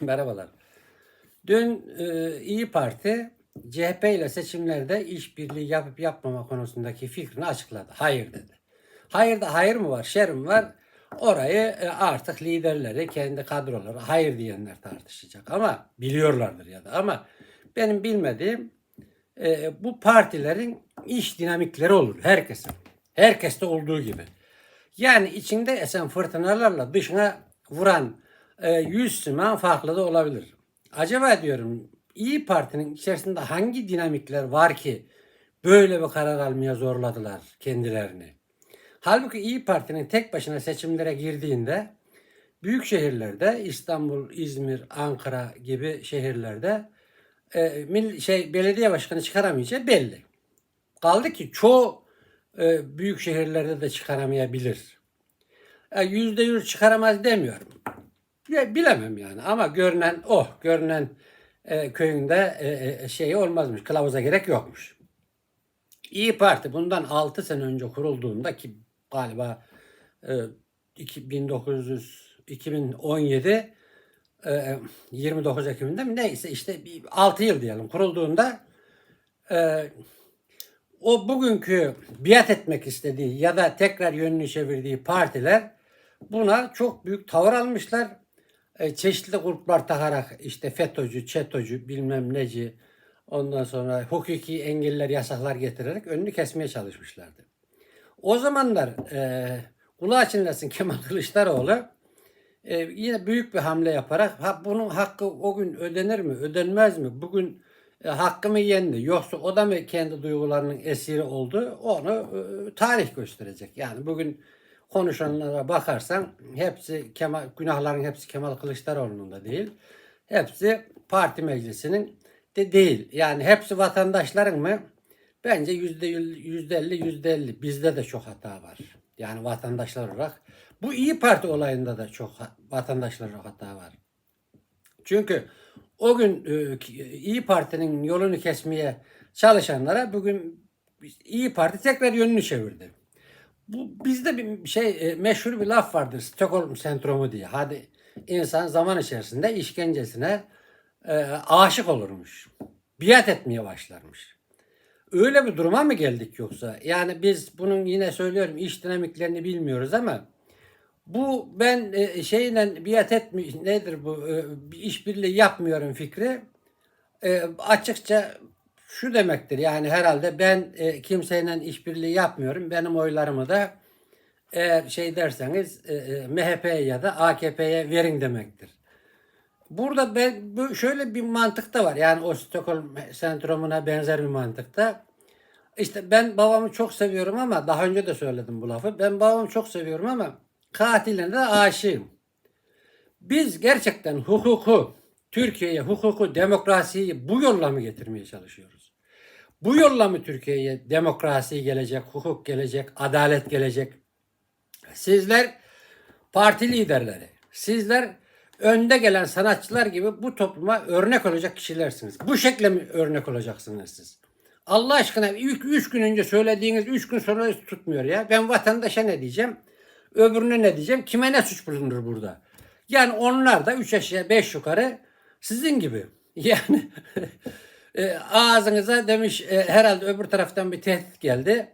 Merhabalar. Dün e, İyi Parti CHP ile seçimlerde işbirliği yapıp yapmama konusundaki fikrini açıkladı. Hayır dedi. Hayır da hayır mı var, şer mi var? Orayı e, artık liderleri, kendi kadroları hayır diyenler tartışacak. Ama biliyorlardır ya da. Ama benim bilmediğim e, bu partilerin iş dinamikleri olur herkesin. Herkeste olduğu gibi. Yani içinde esen fırtınalarla dışına vuran yüz simen farklı da olabilir. Acaba diyorum İyi Parti'nin içerisinde hangi dinamikler var ki böyle bir karar almaya zorladılar kendilerini? Halbuki İyi Parti'nin tek başına seçimlere girdiğinde büyük şehirlerde İstanbul, İzmir, Ankara gibi şehirlerde e, şey belediye başkanı çıkaramayacağı belli. Kaldı ki çoğu e, büyük şehirlerde de çıkaramayabilir. E, Yüzde yüz çıkaramaz demiyorum. Bilemem yani ama görünen o. Görünen e, köyünde e, şey olmazmış. Kılavuza gerek yokmuş. İyi Parti bundan 6 sene önce kurulduğunda ki galiba e, 1900 2017 e, 29 Ekim'de mi neyse işte bir 6 yıl diyelim kurulduğunda e, o bugünkü biat etmek istediği ya da tekrar yönünü çevirdiği partiler buna çok büyük tavır almışlar. E, çeşitli gruplar takarak işte FETÖ'cü, ÇETÖ'cü, bilmem neci, ondan sonra hukuki engeller, yasaklar getirerek önünü kesmeye çalışmışlardı. O zamanlar e, kulağı çınlasın Kemal Kılıçdaroğlu e, yine büyük bir hamle yaparak ha, bunun hakkı o gün ödenir mi, ödenmez mi? Bugün e, hakkımı yendi. Yoksa o da mı kendi duygularının esiri oldu? Onu e, tarih gösterecek. Yani bugün konuşanlara bakarsan hepsi Kemal, günahların hepsi Kemal Kılıçdaroğlu'nun da değil. Hepsi parti meclisinin de değil. Yani hepsi vatandaşların mı? Bence yüzde yüzde elli, yüzde elli. Bizde de çok hata var. Yani vatandaşlar olarak. Bu iyi Parti olayında da çok vatandaşlar olarak hata var. Çünkü o gün e, İyi Parti'nin yolunu kesmeye çalışanlara bugün İyi Parti tekrar yönünü çevirdi. Bu bizde bir şey e, meşhur bir laf vardır Stockholm sendromu diye. Hadi insan zaman içerisinde işkencesine e, aşık olurmuş. Biat etmeye başlarmış. Öyle bir duruma mı geldik yoksa? Yani biz bunun yine söylüyorum iş dinamiklerini bilmiyoruz ama bu ben e, şeyle biat etmiş nedir bu e, bir işbirliği yapmıyorum fikri e, açıkça şu demektir yani herhalde ben e, kimseyle işbirliği yapmıyorum benim oylarımı da eğer şey derseniz e, e, MHP'ye ya da AKP'ye verin demektir. Burada ben bu şöyle bir mantık da var. Yani o Stockholm sendromuna benzer bir mantıkta. İşte ben babamı çok seviyorum ama daha önce de söyledim bu lafı. Ben babamı çok seviyorum ama katiline de aşığım. Biz gerçekten hukuku, Türkiye'ye hukuku, demokrasiyi bu yolla mı getirmeye çalışıyoruz? Bu yolla mı Türkiye'ye demokrasi gelecek, hukuk gelecek, adalet gelecek? Sizler parti liderleri, sizler önde gelen sanatçılar gibi bu topluma örnek olacak kişilersiniz. Bu şekle mi örnek olacaksınız siz? Allah aşkına üç, üç gün önce söylediğiniz üç gün sonra tutmuyor ya. Ben vatandaşa ne diyeceğim? Öbürüne ne diyeceğim? Kime ne suç bulunur burada? Yani onlar da üç aşağı beş yukarı sizin gibi. Yani e, ağzınıza demiş e, herhalde öbür taraftan bir tehdit geldi.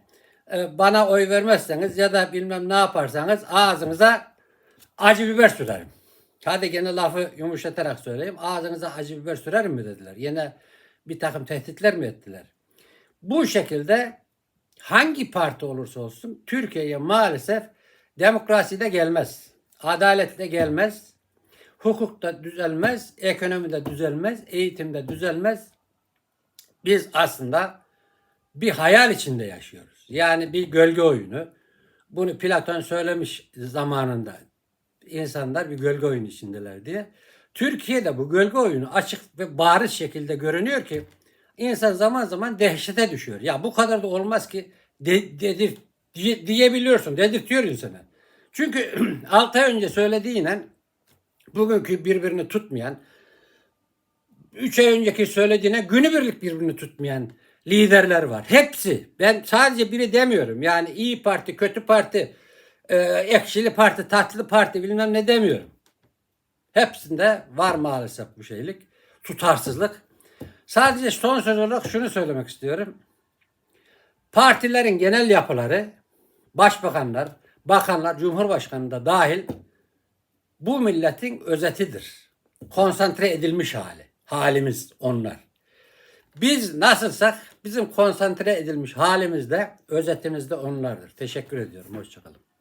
E, bana oy vermezseniz ya da bilmem ne yaparsanız ağzınıza acı biber sürerim. Hadi gene lafı yumuşatarak söyleyeyim. Ağzınıza acı biber sürerim mi dediler. Yine bir takım tehditler mi ettiler? Bu şekilde hangi parti olursa olsun Türkiye'ye maalesef demokrasi de gelmez. Adalet de gelmez. Hukuk da düzelmez. Ekonomi de düzelmez. Eğitim de düzelmez. Biz aslında bir hayal içinde yaşıyoruz. Yani bir gölge oyunu. Bunu Platon söylemiş zamanında. İnsanlar bir gölge oyunu içindeler diye. Türkiye'de bu gölge oyunu açık ve bariz şekilde görünüyor ki insan zaman zaman dehşete düşüyor. Ya bu kadar da olmaz ki de, dedir, diye, diyebiliyorsun. Dedirtiyor insana. Çünkü 6 ay önce söylediğiyle bugünkü birbirini tutmayan 3 ay önceki söylediğine günübirlik birbirini tutmayan liderler var. Hepsi. Ben sadece biri demiyorum. Yani iyi parti, kötü parti, e, ekşili parti, tatlı parti bilmem ne demiyorum. Hepsinde var maalesef bu şeylik. Tutarsızlık. Sadece son söz olarak şunu söylemek istiyorum. Partilerin genel yapıları, başbakanlar, bakanlar, cumhurbaşkanı da dahil bu milletin özetidir. Konsantre edilmiş hali. Halimiz onlar. Biz nasılsak bizim konsantre edilmiş halimizde, özetimizde onlardır. Teşekkür ediyorum. Hoşçakalın.